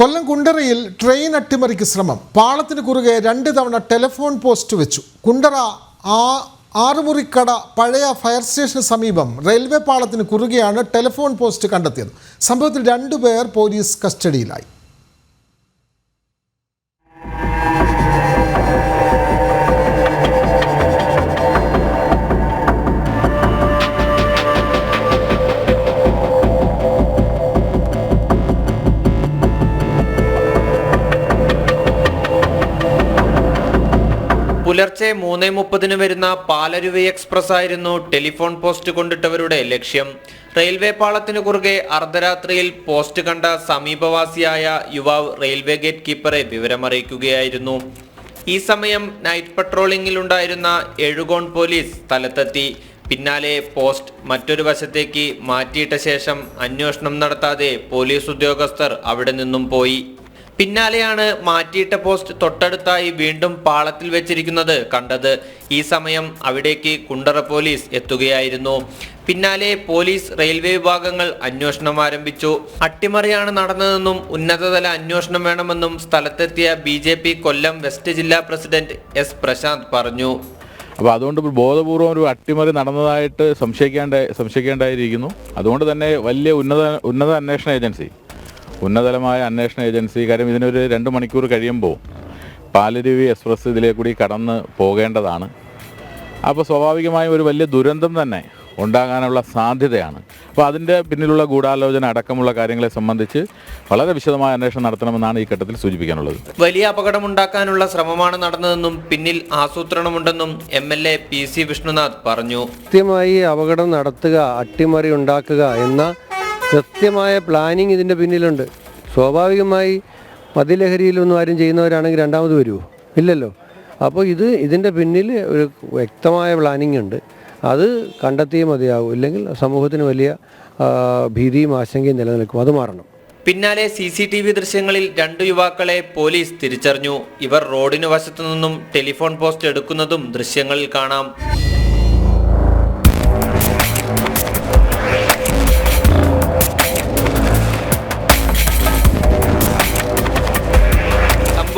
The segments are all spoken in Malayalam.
കൊല്ലം കുണ്ടറയിൽ ട്രെയിൻ അട്ടിമറിക്ക് ശ്രമം. പാളത്തിന് കുറുകെ രണ്ട് തവണ ടെലിഫോൺ പോസ്റ്റ് വെച്ചു. കുണ്ടറ ആ ആറുമുറിക്കട പഴയ ഫയർ സ്റ്റേഷന് സമീപം റെയിൽവേ പാളത്തിന് കുറുകെയാണ് ടെലിഫോൺ പോസ്റ്റ് കണ്ടെത്തിയത്. സംഭവത്തിൽ രണ്ടുപേർ പോലീസ് കസ്റ്റഡിയിലായി. പുലർച്ചെ മൂന്ന് മുപ്പതിന് വരുന്ന പാലരുവി എക്സ്പ്രസ് ആയിരുന്നു ടെലിഫോൺ പോസ്റ്റ് കൊണ്ടിട്ടവരുടെ ലക്ഷ്യം. റെയിൽവേ പാളത്തിന് കുറുകെ അർദ്ധരാത്രിയിൽ പോസ്റ്റ് കണ്ട സമീപവാസിയായ യുവാവ് റെയിൽവേ ഗേറ്റ് കീപ്പറെ വിവരമറിയിക്കുകയായിരുന്നു. ഈ സമയം നൈറ്റ് പട്രോളിംഗിലുണ്ടായിരുന്ന എഴുകോൺ പോലീസ് സ്ഥലത്തെത്തി. പിന്നാലെ പോസ്റ്റ് മറ്റൊരു വശത്തേക്ക് മാറ്റിയിട്ട ശേഷം അന്വേഷണം നടത്താതെ പോലീസ് ഉദ്യോഗസ്ഥർ അവിടെ നിന്നും പോയി. പിന്നാലെയാണ് മാറ്റിയിട്ട പോസ്റ്റ് തൊട്ടടുത്തായി വീണ്ടും പാളത്തിൽ വെച്ചിരിക്കുന്നത് കണ്ടത് ഈ സമയം അവിടേക്ക് കുണ്ടറ പോലീസ് എത്തുകയായിരുന്നു. പിന്നാലെ പോലീസ് റെയിൽവേ വിഭാഗങ്ങൾ അന്വേഷണം ആരംഭിച്ചു. അട്ടിമറിയാണ് നടന്നതെന്നും ഉന്നതതല അന്വേഷണം വേണമെന്നും സ്ഥലത്തെത്തിയ ബി കൊല്ലം വെസ്റ്റ് ജില്ലാ പ്രസിഡന്റ് എസ് പ്രശാന്ത് പറഞ്ഞു. അപ്പോൾ അതുകൊണ്ട് ബോധപൂർവം ഒരു അട്ടിമറി നടന്നതായിട്ട് സംശയിക്കേണ്ട സംശയിക്കേണ്ടായിരിക്കുന്നു. അതുകൊണ്ട് തന്നെ വലിയ ഉന്നത ഉന്നത അന്വേഷണ ഏജൻസി ഉന്നതതലമായ അന്വേഷണ ഏജൻസി കാര്യം ഇതിനൊരു രണ്ട് മണിക്കൂർ കഴിയുമ്പോൾ പാലരുവി എക്സ്പ്രസ് ഇതിലേ കൂടി കടന്ന് പോകേണ്ടതാണ്. അപ്പോൾ സ്വാഭാവികമായും ഒരു വലിയ ദുരന്തം തന്നെ ഉണ്ടാകാനുള്ള സാധ്യതയാണ്. അപ്പോൾ അതിന്റെ പിന്നിലുള്ള ഗൂഢാലോചന അടക്കമുള്ള കാര്യങ്ങളെ സംബന്ധിച്ച് വളരെ വിശദമായ അന്വേഷണം നടത്തണമെന്നാണ് ഈ ഘട്ടത്തിൽ സൂചിപ്പിക്കാനുള്ളത്. വലിയ അപകടം ഉണ്ടാക്കാനുള്ള ശ്രമമാണ് നടന്നതെന്നും പിന്നിൽ ആസൂത്രണമുണ്ടെന്നും M L A P C Vishnunath പറഞ്ഞു. കൃത്യമായി അപകടം നടത്തുക അട്ടിമറി ഉണ്ടാക്കുക എന്ന കൃത്യമായ പ്ലാനിങ് ഇതിന്റെ പിന്നിലുണ്ട്. സ്വാഭാവികമായി മദ്യലഹരിയിലൊന്നും ആരും ചെയ്യുന്നവരാണെങ്കിൽ രണ്ടാമത് വരുമോ ഇല്ലല്ലോ. അപ്പോൾ ഇത് ഇതിന്റെ പിന്നിൽ ഒരു വ്യക്തമായ പ്ലാനിങ് ഉണ്ട്. അത് കണ്ടെത്തിയേ മതിയാവും. ഇല്ലെങ്കിൽ സമൂഹത്തിന് വലിയ ഭീതിയും ആശങ്കയും നിലനിൽക്കും. അത് മാറണം. പിന്നാലെ സി സി ടി വി ദൃശ്യങ്ങളിൽ രണ്ടു യുവാക്കളെ പോലീസ് തിരിച്ചറിഞ്ഞു. ഇവർ റോഡിനു വശത്തു നിന്നും ടെലിഫോൺ പോസ്റ്റ് എടുക്കുന്നതും ദൃശ്യങ്ങളിൽ കാണാം.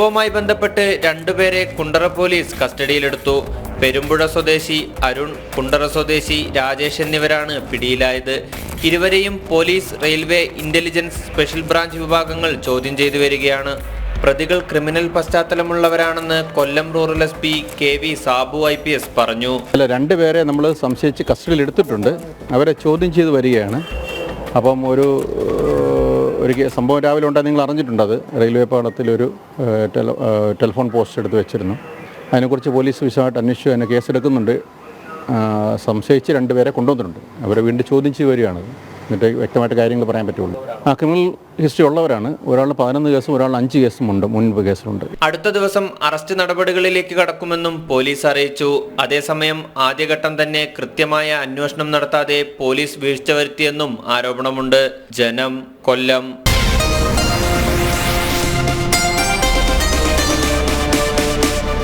സംഭവവുമായി ബന്ധപ്പെട്ട് രണ്ടുപേരെ കുണ്ടറ പോലീസ് കസ്റ്റഡിയിലെടുത്തു. പെരുമ്പുഴ സ്വദേശി അരുൺ കുണ്ടറ സ്വദേശി രാജേഷ് എന്നിവരാണ് പിടിയിലായത്. ഇരുവരെയും police railway intelligence special branch വിഭാഗങ്ങൾ ചോദ്യം ചെയ്തു വരികയാണ്. പ്രതികൾ criminal പശ്ചാത്തലമുള്ളവരാണെന്ന് Kollam rural S P K V Sabu I P S പറഞ്ഞു. അല്ല രണ്ടുപേരെ നമ്മൾ സംശയിച്ച് കസ്റ്റഡിയിൽ എടുത്തിട്ടുണ്ട് അവരെ ചോദ്യം ചെയ്ത് വരികയാണ്. അപ്പം ഒരു ഒരു സംഭവം രാവിലെ ഉണ്ടായി നിങ്ങൾ അറിഞ്ഞിട്ടുണ്ടത് റെയിൽവേ പാളത്തിലൊരു ഏഹ്, ടെലിഫോൺ പോസ്റ്റ് എടുത്ത് വെച്ചിരുന്നു. അതിനെക്കുറിച്ച് പോലീസ് വിശദമായിട്ട് അന്വേഷിച്ചു അതിനെ കേസെടുക്കുന്നുണ്ട്. സംശയിച്ച് രണ്ടുപേരെ കൊണ്ടുവന്നിട്ടുണ്ട്. അവരെ വീണ്ടും ചോദ്യം ചെയ്യുകയാണ് എന്നിട്ട് വ്യക്തമായിട്ട് കാര്യങ്ങൾ പറയാൻ പറ്റുള്ളൂ. ആ ക്രിമിനൽ ഹിസ്റ്ററി ഉള്ളവരാണ്. ഒരാൾ പതിനൊന്ന് കേസും ഒരാൾ അഞ്ച് കേസും ഉണ്ട്. മുൻപ് കേസിലുണ്ട്. അടുത്ത ദിവസം അറസ്റ്റ് നടപടികളിലേക്ക് കടക്കുമെന്നും പോലീസ് അറിയിച്ചു. അതേസമയം ആദ്യഘട്ടം തന്നെ കൃത്യമായ അന്വേഷണം നടത്താതെ പോലീസ് വീഴ്ച വരുത്തിയെന്നും ആരോപണമുണ്ട്. ജനം കൊല്ലം.